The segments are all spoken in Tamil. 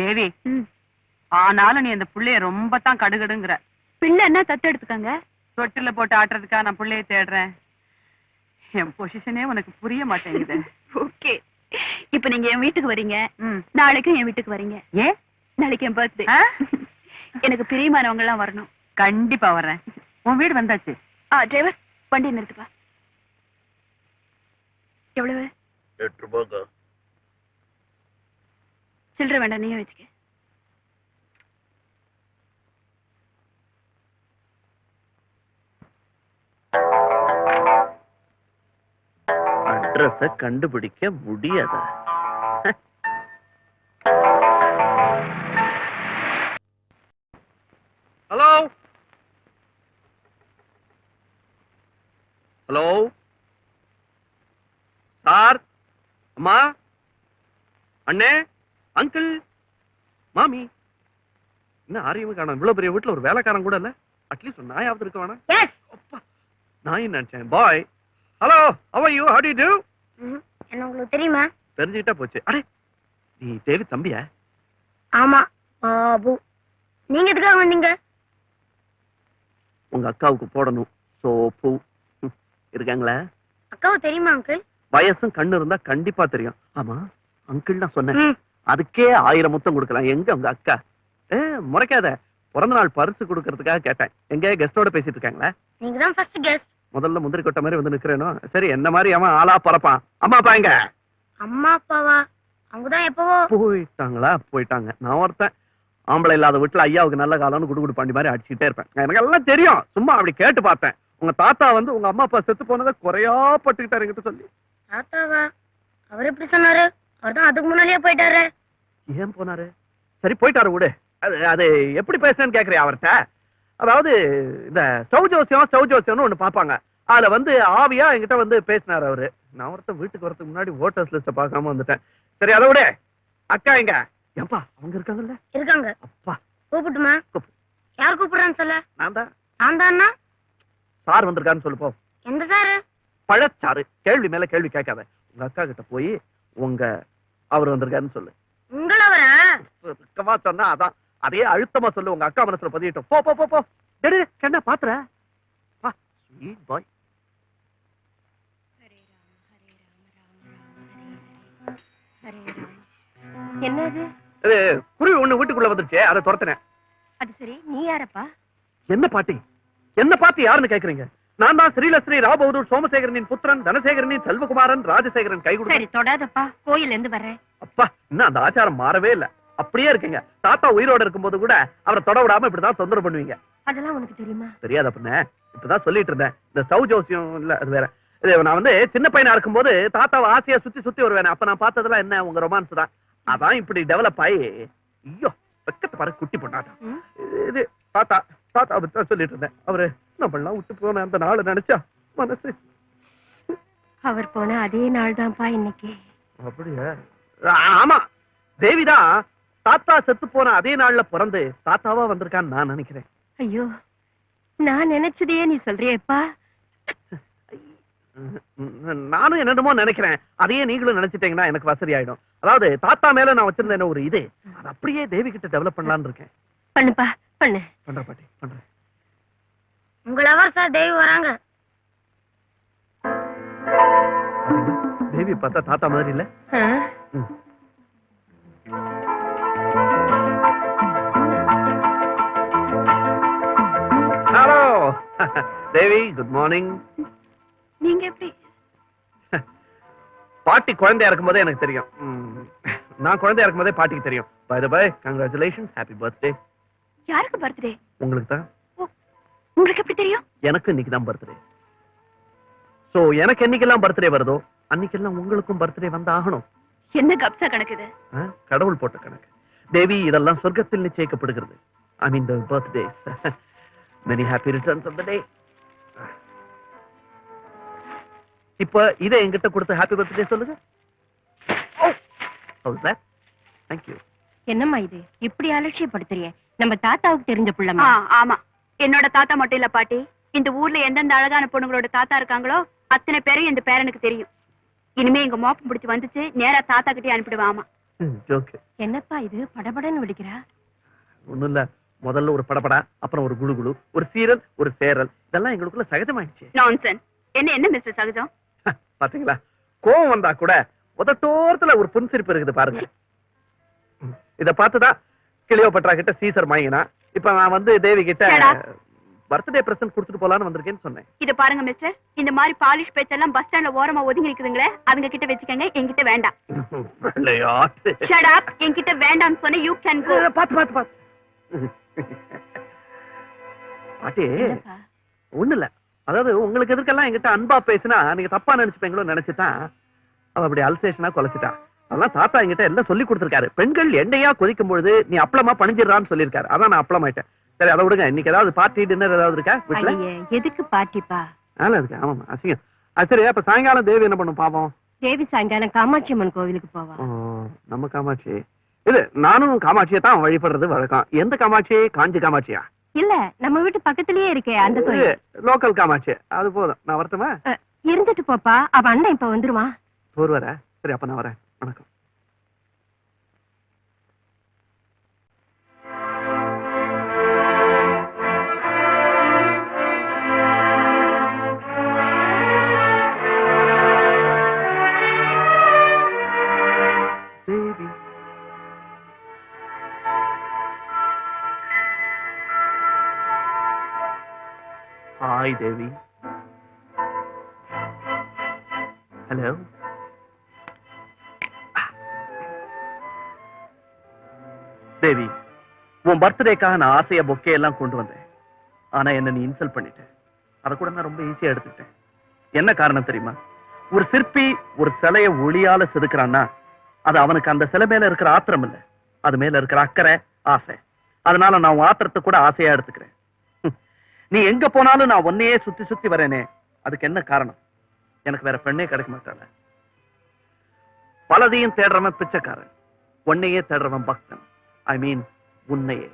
தேவி. ஆனாலும் நீ அந்த புள்ளைய ரொம்ப தான் கடுகடுங்கிற. பிள்ளை என்ன தத்து எடுத்துக்கங்க? தொட்டில போட்டு ஆட்டுறதுக்கா நான் புள்ளைய தேடுறேன். என் பொசிஷனே உனக்கு புரிய மாட்டேங்குது. ஓகே. இப்ப நீங்க என் வீட்டுக்கு வரீங்க. நாளைக்கும் என் வீட்டுக்கு வரீங்க. ஏன் நாளைக்கு என் பர்த்டே? எனக்கு பிரியமானவங்க எல்லாம் வரணும். கண்டிப்பா வர்றேன். உன் வீடு வந்தாச்சு. ஆ டிரைவர் வண்டி நிறுத்துப்பா. எவ்வளவு? எட்டு ரூபாய்க்கா சில்லற வேண்டாம் நீயே வச்சுக்க. அட்ரஸ கண்டுபிடிக்க முடியாதா? ஹலோ? ஹலோ? சார்? அம்மா? அண்ணே? அங்கிள் மாமி. என்ன ஆரியமே காணும்? இவ்வளவு பெரிய வீட்டுல ஒரு வேலைக்காரன் கூட இல்ல? அட்லீஸ்ட் ஒரு நாயாவது இருக்க அப்பா நான் நினைச்சேன்? Bye hello you? How do you do? என்ன உங்களுக்கு தெரியுமா? தெரிஞ்சுக்கிட்டா போச்சு. அடே நீ தேவி தம்பியா? ஆமா பாபு. நீங்க எதுக்காக வந்தீங்க? உங்க அக்காவுக்கு போடணும். சோப்பு. இருக்காங்களா? அக்காவை தெரியுமா அங்கிள்? வயசும் கண்ணு இருந்தா கண்டிப்பா தெரியும். ஆமா அங்கிள் நான் சொன்னேன். அதுக்கே ஆயிரம் முத்தம் கொடுக்கலாம். எங்க உங்க அக்கா? முறைக்காத. பிறந்த நாள் பரிசு கொடுக்கறதுக்காக கேட்டேன். எங்க கெஸ்டோட பேசிட்டு இருக்காங்களா? நீங்க தான் ஃபர்ஸ்ட் கெஸ்ட் முதல்ல முந்திரி கொட்டை மாதிரி வந்து நிக்கிறேனோ? சரி என்ன மாதிரி அவன் ஆளா பறப்பான்? அம்மா அப்பா எங்க? அம்மா அப்பாவா? அவங்க தான் எப்பவோ. போயிட்டாங்களா? போயிட்டாங்க. நான் ஒருத்தன். ஆம்பளை இல்லாத வீட்டுல ஐயாவுக்கு நல்ல காலம்னு குடுகுடு பாண்டி மாதிரி அடிச்சுட்டே இருப்பேன். எனக்கு எல்லாம் தெரியும். சும்மா அப்படி கேட்டு பார்த்தேன். உங்க தாத்தா வந்து உங்க அம்மா அப்பா செத்து போனதை குறையா பட்டுக்கிட்டாரு என்கிட்ட சொல்லி. தாத்தாவா? அவர் எப்படி சொன்னாரு? அவர் தான் அதுக்கு முன்னாடியே போயிட்டாரு. ஏன் போனாரு? சரி போயிட்டாரு விடு. அது அது எப்படி பேசுறேன்னு கேக்குறியா அவர்கிட்ட. அதாவது இந்த சௌஜோசியம் சௌஜோசியம்னு ஒண்ணு பார்ப்பாங்க. அதுல வந்து ஆவியா என்கிட்ட வந்து பேசினாரு அவரு. நான் ஒருத்தன் வீட்டுக்கு வரதுக்கு முன்னாடி ஓட்டர்ஸ் லிஸ்ட பார்க்காம வந்துட்டேன். சரி அதை விடு. அக்கா எங்க? ஏன்பா அவங்க இருக்காங்கல்ல? இருக்காங்க. அப்பா. கூப்பிட்டுமா? கூப்பிடு. யார் கூப்பிடுறான்னு சொல்ல. நான் தான். நான் தானா சார் வந்திருக்காருன்னு சொல்லு போ. எந்த சாரு? பழச்சாறு. கேள்வி மேல கேள்வி கேட்காத. உங்க அக்கா கிட்ட போய் உங்க அவர் வந்திருக்காருன்னு சொல்லு. உங்களவரா? சொன்னா அதான். அதே அழுத்தமா சொல்லு உங்க அக்கா மனசுல பதியட்டும். போ போ போ போ. என்ன பாத்துற. வா ஸ்வீட் பாய் என்னது? குருவி ஒண்ணு வீட்டுக்குள்ள வந்துருச்சே அதை துரத்தினேன். அது சரி நீ யாரப்பா? என்ன பாட்டி? என்ன பாட்டி யாருன்னு கேக்குறீங்க? நான் தான் ஸ்ரீலஸ்ரீ ராபகதூர் சோமசேகரனின் புத்திரன் தனசேகரனின் செல்வகுமாரன் ராஜசேகரன் கை சரி தொடாதப்பா. கோயில் இருந்து வர்றேன். அப்பா இன்னும் அந்த ஆச்சாரம் மாறவே இல்ல. அப்படியே இருக்குங்க. தாத்தா உயிரோட இருக்கும்போது கூட அவரை தொட விடாம இப்படிதான் தொந்தரவு பண்ணுவீங்க. அதெல்லாம் உனக்கு தெரியுமா? தெரியாத பண்ண இப்பதான் சொல்லிட்டு இருந்தேன். இந்த சவு ஜோசியம் இல்ல அது வேற. நான் வந்து சின்ன பையனா இருக்கும்போது தாத்தாவை ஆசையா சுத்தி சுத்தி வருவேன். அப்ப நான் பார்த்ததெல்லாம் என்ன உங்க ரொமான்ஸ் தான். அதான் இப்படி டெவலப் ஆகி ஐயோ வெக்கத்தை பாரு குட்டி ம். இது- தாத்தா தாத்தா சொல்லிட்டு இருந்தேன். அவரு நம்மளாம் விட்டு போன அந்த நாளை நினைச்சா மனசு. அவர் போன அதே நாள் தான்ப்பா இன்னைக்கு. அப்படியா? ஆமா. தேவிதான் தாத்தா செத்து போன அதே நாள்ல பிறந்து தாத்தாவா வந்திருக்கான்னு நான் நினைக்கிறேன். ஐயோ நான் நினைச்சதையே நீ சொல்றியேப்பா. நானும் என்னென்னமோ நினைக்கிறேன். அதையே நீங்களும் நினைச்சிட்டீங்கன்னா எனக்கு வசதி ஆயிடும் அதாவது தாத்தா மேல நான் வச்சிருந்த என்ன ஒரு இது அது அப்படியே தேவி கிட்ட டெவலப் பண்ணலாம்னு இருக்கேன். பண்ணுப்பா பண்ணு. பண்றேன் பாட்டி பண்றேன் உங்களவர் சார் தேவி வராங்க. தேவி பார்த்தா தாத்தா மாதிரி இல்ல. ஹலோ. தேவி குட் மார்னிங் நீங்க எப்படி? பாட்டி குழந்தையா இருக்கும்போதே எனக்கு தெரியும். நான் குழந்தையா இருக்கும்போதே பாட்டிக்கு தெரியும். Bye bye congratulations happy birthday யாருக்கு பர்த்டே உங்களுக்கு தான் உங்களுக்கு எப்படி தெரியும்? எனக்கு இன்னைக்கு தான் பர்த்டே சோ எனக்கு என்னைக்கெல்லாம் பர்த்டே வருதோ அன்னைக்கெல்லாம் உங்களுக்கும் பர்த்டே வந்து ஆகணும். என்ன கப்சா கணக்குது ஆ? கடவுள் போட்ட கணக்கு. தேவி இதெல்லாம் சொர்க்கத்தில் நிச்சயிக்கப்படுகிறது. I mean the birthday many happy returns of the day இப்ப இதை என்கிட்ட கொடுத்து ஹாப்பி பர்த்டே சொல்லுங்க. Oh how's that thank you என்னம்மா இது? இப்படி அலட்சியப்படுத்துறிய? நம்ம தாத்தாவுக்கு தெரிஞ்ச புள்ளமா ஆமா. என்னோட தாத்தா மட்டும் இல்ல பாட்டி. இந்த ஊர்ல எந்தெந்த அழகான பொண்ணுங்களோட தாத்தா இருக்காங்களோ அத்தனை பேரும் இந்த பேரனுக்கு தெரியும். இனிமே எங்க மோப்பம் பிடிச்சு வந்துச்சு நேரா தாத்தா கிட்டே ஜோக்கு என்னப்பா இது? படபடன்னு வெடிக்கிறா ஒண்ணும் இல்ல. முதல்ல ஒரு படபடா அப்புறம் ஒரு குடு ஒரு சீரல் ஒரு சேரல். இதெல்லாம் எங்களுக்குள்ள சகஜமாயிடுச்சு. நான்சென்ஸ் என்ன என்ன மிஸ்டர் சகஜம்? பாத்தீங்களா? கோவம் வந்தா கூட உதட்டோரத்துல ஒரு புன்சிரிப்பு இருக்குது பாருங்க. இத பார்த்துதான் கிளியோபட்ரா கிட்ட சீசர் வாங்கினா இப்ப நான் வந்து தேவி கிட்ட. பர்த்டே பிரசன்ட் கொடுத்துட்டு போலான்னு வந்திருக்கேன்னு சொன்னேன். இத பாருங்க மிஸ்டர் இந்த மாதிரி பாலிஷ் பேச்செல்லாம் பஸ் ஸ்டாண்ட்ல ஓரமா ஒதுங்கி நிக்குதுங்களே அதுங்க கிட்ட வச்சுக்கங்க. என்கிட்ட வேண்டாம். ஷட் அப் என்கிட்ட வேண்டாம்னு சொன்ன யூ கேன் கோ பாத்து பாத்து பாத்து. பாட்டி ஒண்ணு இல்ல. அதாவது உங்களுக்கு எதுக்கெல்லாம் என்கிட்ட அன்பா பேசினா நீங்க தப்பா நினைச்சுப்பீங்களோ நினைச்சுதான் அவ அப்படி அல்சேஷனா கொலைச்சிட்டா. அதெல்லாம் தாத்தா என்கிட்ட எல்லாம் சொல்லி கொடுத்திருக்காரு. பெண்கள் எண்ணெயா கொதிக்கும் பொழுது நீ அப்பளமா பணிஞ்சிடறான்னு சொல்லியிருக்காரு. அதான் நான் அப்பளமாயிட்டேன். சரி அதை விடுங்க. இன்னைக்கு ஏதாவது பார்ட்டி டின்னர் ஏதாவது இருக்கா வீட்டுல எதுக்கு பாட்டிப்பா நல்லா இருக்கு. ஆமாமா அசிங்கம். சரி அப்ப சாயங்காலம் தேவி என்ன பண்ணும்? பாப்போம் தேவி சாயங்காலம் காமாட்சி அம்மன் கோவிலுக்கு போவா. நம்ம காமாட்சி. இது நானும் காமாட்சியை தான் வழிபடுறது வழக்கம். எந்த காமாட்சி? காஞ்சி காமாட்சியா? இல்ல நம்ம வீட்டு பக்கத்துலயே இருக்கே அந்த கோயில். லோக்கல் காமாட்சி. அது போதும். நான் வரட்டுமா? இருந்துட்டு போப்பா. அவ அண்ணன் இப்ப வந்துருவான். ஒரு வர? சரி அப்ப நான் வரேன். வணக்கம் Baby. ஹாய் தேவி உன் பர்த்டேக்காக நான் ஆசையா பொக்கே எல்லாம் கொண்டு வந்தேன். ஆனா என்ன நீ இன்சல்ட் பண்ணிட்ட. அதை கூட நான் ரொம்ப ஈஸியா எடுத்துக்கிட்டேன். என்ன காரணம் தெரியுமா? ஒரு சிற்பி ஒரு சிலைய ஒளியால செதுக்கிறான்னா அது அவனுக்கு அந்த சிலை மேல இருக்கிற ஆத்திரம் இல்ல. அது மேல இருக்கிற அக்கறை ஆசை. அதனால நான் உன் ஆத்திரத்தை கூட ஆசையா எடுத்துக்கிறேன். நீ எங்க போனாலும் நான் ஒன்னையே சுத்தி சுத்தி வரேனே. அதுக்கு என்ன காரணம்? எனக்கு வேற பெண்ணே கிடைக்க மாட்டாள. பலதையும் தேடுறவன் பிச்சைக்காரன். ஒன்னையே தேடுறவன் பக்தன். ஐ மீன் உன்னையே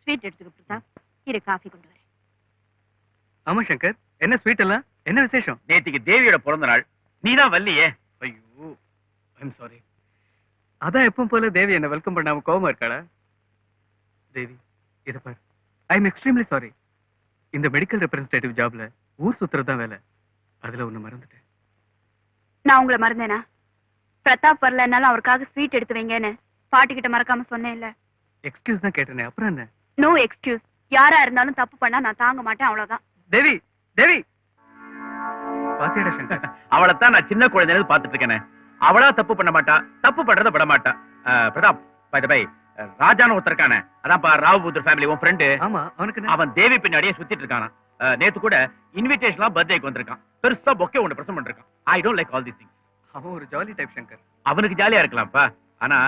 ஸ்வீட் எடுத்துக்க பிரதாப் இரு காஃபி கொண்டு ஆமா சங்கர். என்ன ஸ்வீட் எல்லாம்? என்ன விசேஷம்? நேத்திக்கு தேவியோட பிறந்த நாள் நீதான் வல்லியே. ஐயோ ஐம் சாரி அதான் எப்பவும் போல தேவி என்ன வெல்கம் பண்ணாம கோவமா இருக்காளா? தேவி இத பாரு. ஐ எம் எக்ஸ்ட்ரீம்லி சாரி இந்த மெடிக்கல் ரெப்ரசன்டேட்டிவ் ஜாப்ல ஊர் சுத்துறது தான் வேலை. அதுல ஒண்ணு மறந்துட்டேன். நான் உங்களை மறந்தேனா? பிரதாப் வரலனாலும் அவருக்காக ஸ்வீட் எடுத்து வைங்கன்னு பாட்டி கிட்ட மறக்காம சொன்னேன்ல எக்ஸ்கியூஸ் தான் கேட்டேனே அப்புறம் என்ன? நோ எக்ஸ்கியூஸ் யாரா இருந்தாலும் தப்பு பண்ணா நான் தாங்க மாட்டேன் அவ்வளவுதான். தேவி தேவி. பாத்தியாடா சங்கர்? அவளைத்தான் நான் சின்ன குழந்தையில பாத்துட்டு இருக்கேனே அவளா தப்பு பண்ண மாட்டா தப்பு பண்றத விட மாட்டா. பிரதாப் பை பை ராஜான்னு ஒருத்தர் இருக்கானே. அதான்ப்பா ராவ் புத்தர் ஃபேமிலி உன் ஃப்ரெண்டு ஆமா அவனுக்கு? அவன் தேவி பின்னாடியே சுத்திட்டு இருக்கானா நேத்து கூட இன்விடேஷன்லாம் பர்த்டேக்கு வந்திருக்கான். பெருசா பொக்கே ஒன்று பிரசன்ட் பண்ணிருக்கான். I don't like all the things அவன் ஒரு ஜாலி டைப் சங்கர். அவனுக்கு ஜாலியா இருக்கலாம்ப்பா. ஆனா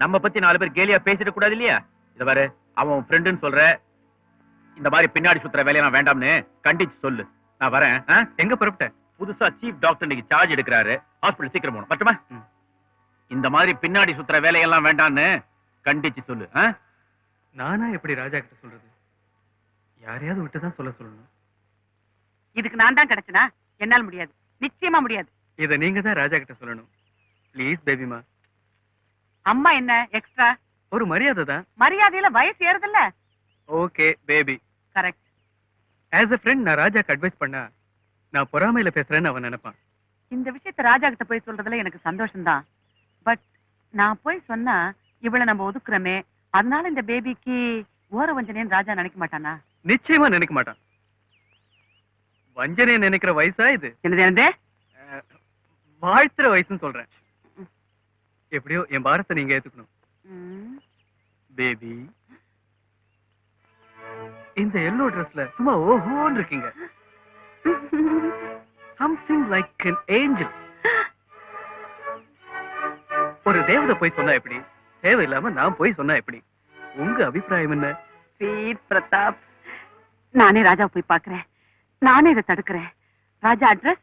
நம்ம பத்தி நாலு பேர் கேலியா பேசிட கூடாது இல்லையா? இத பாரு அவன் ஃப்ரெண்டுன்னு சொல்ற இந்த மாதிரி பின்னாடி சுத்துற வேலையெல்லாம் வேண்டாம்னு கண்டிச்சு சொல்லு. நான் வரேன்? எங்க புறப்பட்ட? புதுசா சீஃப் டாக்டர் இன்னைக்கு சார்ஜ் எடுக்கிறாரு. ஹாஸ்பிடல் சீக்கிரம் போகணும். பட்டுமா. இந்த மாதிரி பின்னாடி சுத்துற வேலையெல்லாம் வேண்டாம்னு கண்டிச்சு சொல்லு? நானா எப்படி ராஜா கிட்ட சொல்றது? யாரையாவது விட்டு தான் சொல்ல சொல்லணும். இதுக்கு நான் தான் கிடைச்சனா? என்னால முடியாது. நிச்சயமா முடியாது. இத நீங்க தான் ராஜா கிட்ட சொல்லணும். ப்ளீஸ் பேபிமா அம்மா என்ன எக்ஸ்ட்ரா ஒரு மரியாதை தான். மரியாதையில வயசு ஏறுதுல்ல? Okay baby correct as a friend நான் ராஜாக்கு அட்வைஸ் பண்ணா நான் பொறாமையில பேசுறேன்னு அவன் நினைப்பான். இந்த விஷயத்த ராஜா கிட்ட போய் சொல்றதுல எனக்கு சந்தோஷம்தான். பட் நான் போய் சொன்னா இவளை நம்ம ஒதுக்குறோமே அதனால இந்த பேபிக்கு ஓர வஞ்சனேன்னு ராஜா நினைக்க மாட்டானா? நிச்சயமா நினைக்க மாட்டான். வஞ்சனையை நினைக்கிற வயசா இது? என்னது என்னது? வாழ்த்துற வயசுன்னு சொல்றேன். எப்படியோ என் பாரத்தை நீங்க ஏத்துக்கணும். பேபி இந்த எல்லோ ட்ரெஸ்ல சும்மா ஓஹோன்னு இருக்கீங்க. சம்திங் லைக் an ஏஞ்சல் ஒரு தேவதை போய் சொன்னா எப்படி? தேவையில்லாம நான் போய் சொன்னா எப்படி? உங்க அபிப்பிராயம் என்ன? ஸ்வீட் பிரதாப். நானே ராஜா போய் பாக்குறேன் நானே இதை தடுக்கிறேன். ராஜா அட்ரஸ்?